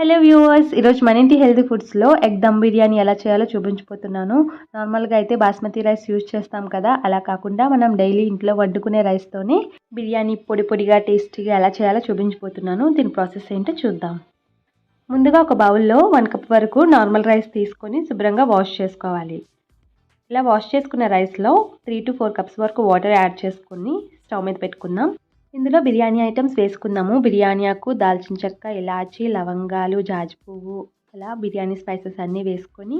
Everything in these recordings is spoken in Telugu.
హలో వ్యూవర్స్ ఈరోజు మన ఇంటి హెల్తీ ఫుడ్స్లో ఎగ్ దమ్ బిర్యానీ ఎలా చేయాలో చూపించిపోతున్నాను నార్మల్గా అయితే బాస్మతి రైస్ యూజ్ చేస్తాం కదా. అలా కాకుండా మనం డైలీ ఇంట్లో వండుకునే రైస్తోని బిర్యానీ పొడి పొడిగా టేస్టీగా ఎలా చేయాలో చూపించిపోతున్నాను దీని ప్రాసెస్ ఏంటో చూద్దాం. ముందుగా ఒక బౌల్లో వన్ కప్ వరకు నార్మల్ రైస్ తీసుకొని శుభ్రంగా వాష్ చేసుకోవాలి. ఇలా వాష్ చేసుకున్న రైస్లో త్రీ టు ఫోర్ కప్స్ వరకు వాటర్ యాడ్ చేసుకొని స్టవ్ మీద పెట్టుకుందాం. ఇందులో బిర్యానీ ఐటమ్స్ వేసుకుందాము బిర్యానీ ఆకు దాల్చిన చెక్క ఇలాచీ లవంగాలు జాజి పువ్వు అలా బిర్యానీ స్పైసెస్ అన్నీ వేసుకొని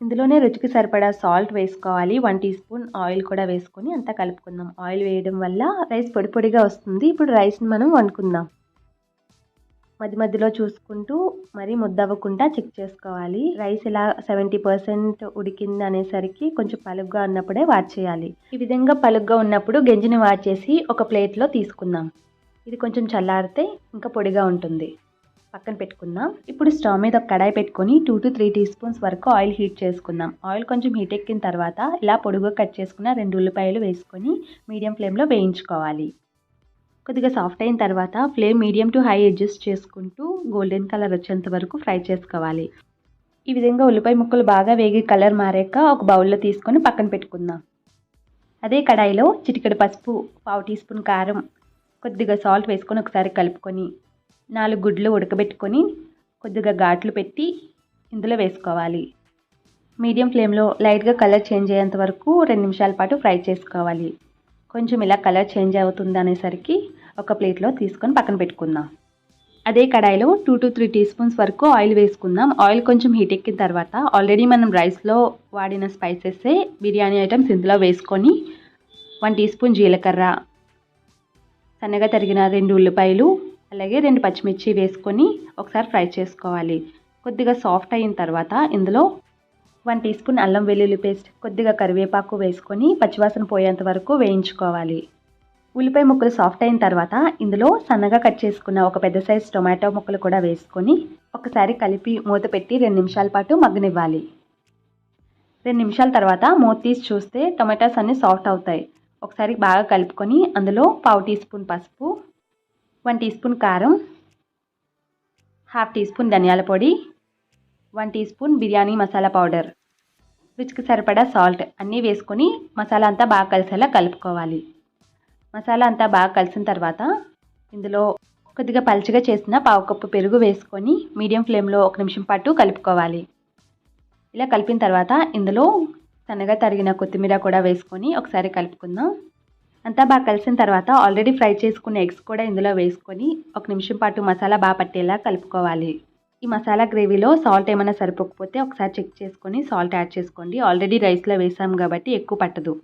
ఇందులోనే రుచికి సరిపడా సాల్ట్ వేసుకోవాలి. వన్ టీ స్పూన్ ఆయిల్ కూడా వేసుకొని అంతా కలుపుకుందాం. ఆయిల్ వేయడం వల్ల రైస్ పొడి పొడిగా వస్తుంది. ఇప్పుడు రైస్ని మనం వండుకుందాం. మధ్య మధ్యలో చూసుకుంటూ మరీ ముద్దవ్వకుండా చెక్ చేసుకోవాలి. రైస్ ఇలా సెవెంటీ పర్సెంట్ ఉడికింది అనేసరికి కొంచెం పలుగ్గా ఉన్నప్పుడే వాచ్ చేయాలి. ఈ విధంగా పలుగ్గా ఉన్నప్పుడు గంజిని చేసి ఒక ప్లేట్లో తీసుకుందాం. ఇది కొంచెం చల్లారితే ఇంకా పొడిగా ఉంటుంది. పక్కన పెట్టుకుందాం. ఇప్పుడు స్టవ్ మీద ఒక కడాయి పెట్టుకొని two to three teaspoons వరకు ఆయిల్ హీట్ చేసుకుందాం. ఆయిల్ కొంచెం హీట్ ఎక్కిన తర్వాత ఇలా పొడుగు కట్ చేసుకున్న రెండు ఉల్లిపాయలు వేసుకొని మీడియం ఫ్లేమ్లో వేయించుకోవాలి. కొద్దిగా సాఫ్ట్ అయిన తర్వాత flame medium to high adjust చేసుకుంటూ గోల్డెన్ కలర్ వచ్చేంత వరకు ఫ్రై చేసుకోవాలి. ఈ విధంగా ఉల్లిపాయ ముక్కలు బాగా వేగి కలర్ మారాక ఒక బౌల్లో తీసుకొని పక్కన పెట్టుకుందాం. అదే కడాయిలో చిటికెడు పసుపు పావు టీ స్పూన్ కారం కొద్దిగా సాల్ట్ వేసుకొని ఒకసారి కలుపుకొని నాలుగు గుడ్లు ఉడకబెట్టుకొని కొద్దిగా ఘాట్లు పెట్టి ఇందులో వేసుకోవాలి. మీడియం ఫ్లేమ్లో లైట్గా కలర్ చేంజ్ అయ్యేంత వరకు రెండు నిమిషాల పాటు ఫ్రై చేసుకోవాలి. కొంచెం ఇలా కలర్ చేంజ్ అవుతుంది అనేసరికి ఒక ప్లేట్లో తీసుకొని పక్కన పెట్టుకుందాం. అదే కడాయిలో two to three teaspoons వరకు ఆయిల్ వేసుకుందాం. ఆయిల్ కొంచెం హీట్ ఎక్కిన తర్వాత ఆల్రెడీ మనం రైస్లో వాడిన స్పైసెస్సే బిర్యానీ ఐటమ్స్ ఇందులో వేసుకొని వన్ టీ స్పూన్ జీలకర్ర సన్నగా తరిగిన రెండు ఉల్లిపాయలు అలాగే రెండు పచ్చిమిర్చి వేసుకొని ఒకసారి ఫ్రై చేసుకోవాలి. కొద్దిగా సాఫ్ట్ అయిన తర్వాత ఇందులో వన్ టీ స్పూన్ అల్లం వెల్లుల్లి పేస్ట్ కొద్దిగా కరివేపాకు వేసుకొని పచ్చివాసన పోయేంత వరకు వేయించుకోవాలి. ఉల్లిపాయ ముక్కలు సాఫ్ట్ అయిన తర్వాత ఇందులో సన్నగా కట్ చేసుకున్న ఒక పెద్ద సైజ్ టొమాటో ముక్కలు కూడా వేసుకొని ఒకసారి కలిపి మూత పెట్టి రెండు నిమిషాల పాటు మగ్గనివ్వాలి. రెండు నిమిషాల తర్వాత మూత తీసి చూస్తే టొమాటోస్ అన్నీ సాఫ్ట్ అవుతాయి. ఒకసారి బాగా కలుపుకొని అందులో పావు టీ స్పూన్ పసుపు వన్ టీ స్పూన్ కారం హాఫ్ టీ స్పూన్ ధనియాల పొడి one teaspoon biryani masala powder. రుచికి సరిపడా సాల్ట్ అన్నీ వేసుకొని మసాలా అంతా బాగా కలిసేలా కలుపుకోవాలి. మసాలా అంతా బాగా కలిసిన తర్వాత ఇందులో కొద్దిగా పలుచగా చేసిన పావు కప్పు పెరుగు వేసుకొని మీడియం ఫ్లేమ్లో ఒక నిమిషం పాటు కలుపుకోవాలి. ఇలా కలిపిన తర్వాత ఇందులో సన్నగా తరిగిన కొత్తిమీర కూడా వేసుకొని ఒకసారి కలుపుకుందాం. అంతా బాగా కలిసిన తర్వాత ఆల్రెడీ ఫ్రై చేసుకున్న ఎగ్స్ కూడా ఇందులో వేసుకొని ఒక నిమిషం పాటు మసాలా బాగా పట్టేలా కలుపుకోవాలి. ఈ మసాలా గ్రేవీలో సాల్ట్ ఏమైనా సరిపోకపోతే ఒకసారి చెక్ చేసుకొని సాల్ట్ యాడ్ చేసుకోండి. ఆల్రెడీ రైస్లో వేసాం కాబట్టి ఎక్కువ పట్టదు.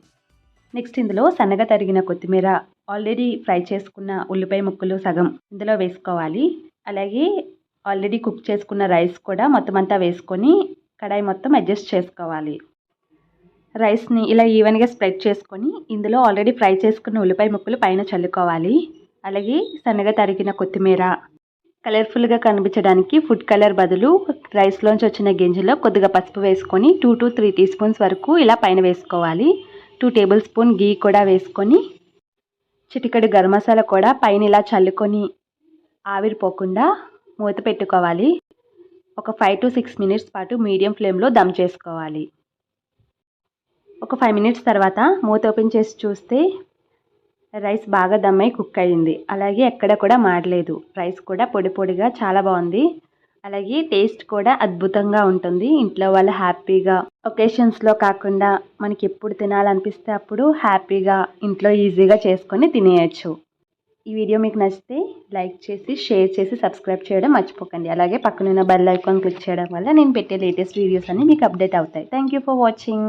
నెక్స్ట్ ఇందులో సన్నగా తరిగిన కొత్తిమీర ఆల్రెడీ ఫ్రై చేసుకున్న ఉల్లిపాయ ముక్కలు సగం ఇందులో వేసుకోవాలి. అలాగే ఆల్రెడీ కుక్ చేసుకున్న రైస్ కూడా మొత్తం అంతా వేసుకొని కడాయి మొత్తం అడ్జస్ట్ చేసుకోవాలి. రైస్ని ఇలా ఈవెన్గా స్ప్రెడ్ చేసుకొని ఇందులో ఆల్రెడీ ఫ్రై చేసుకున్న ఉల్లిపాయ ముక్కలు పైన చల్లుకోవాలి. అలాగే సన్నగా తరిగిన కొత్తిమీర కలర్ఫుల్గా కనిపించడానికి ఫుడ్ కలర్ బదులు రైస్లోంచి వచ్చిన గింజలో కొద్దిగా పసుపు వేసుకొని two to three teaspoons వరకు ఇలా పైన వేసుకోవాలి. టూ టేబుల్ స్పూన్ గీ కూడా వేసుకొని చిటికడు గరం మసాలా కూడా పైన ఇలా చల్లుకొని ఆవిరిపోకుండా మూత పెట్టుకోవాలి. ఒక ఫైవ్ టు సిక్స్ మినిట్స్ పాటు మీడియం ఫ్లేమ్లో దమ్ చేసుకోవాలి. ఒక ఫైవ్ మినిట్స్ తర్వాత మూత ఓపెన్ చేసి చూస్తే రైస్ బాగా దమ్మై కుక్ అయ్యింది. అలాగే ఎక్కడ కూడా మాడలేదు. రైస్ కూడా పొడి పొడిగా చాలా బాగుంది. అలాగే టేస్ట్ కూడా అద్భుతంగా ఉంటుంది. ఇంట్లో వాళ్ళు హ్యాపీగా ఒకేషన్స్లో కాకుండా మనకి ఎప్పుడు తినాలనిపిస్తే అప్పుడు హ్యాపీగా ఇంట్లో ఈజీగా చేసుకొని తినేయచ్చు. ఈ వీడియో మీకు నచ్చితే లైక్ చేసి షేర్ చేసి సబ్స్క్రైబ్ చేయడం మర్చిపోకండి. అలాగే పక్కనున్న బెల్ ఐకాన్ క్లిక్ చేయడం వల్ల నేను పెట్టే లేటెస్ట్ వీడియోస్ అన్నీ మీకు అప్డేట్ అవుతాయి. Thank you for watching.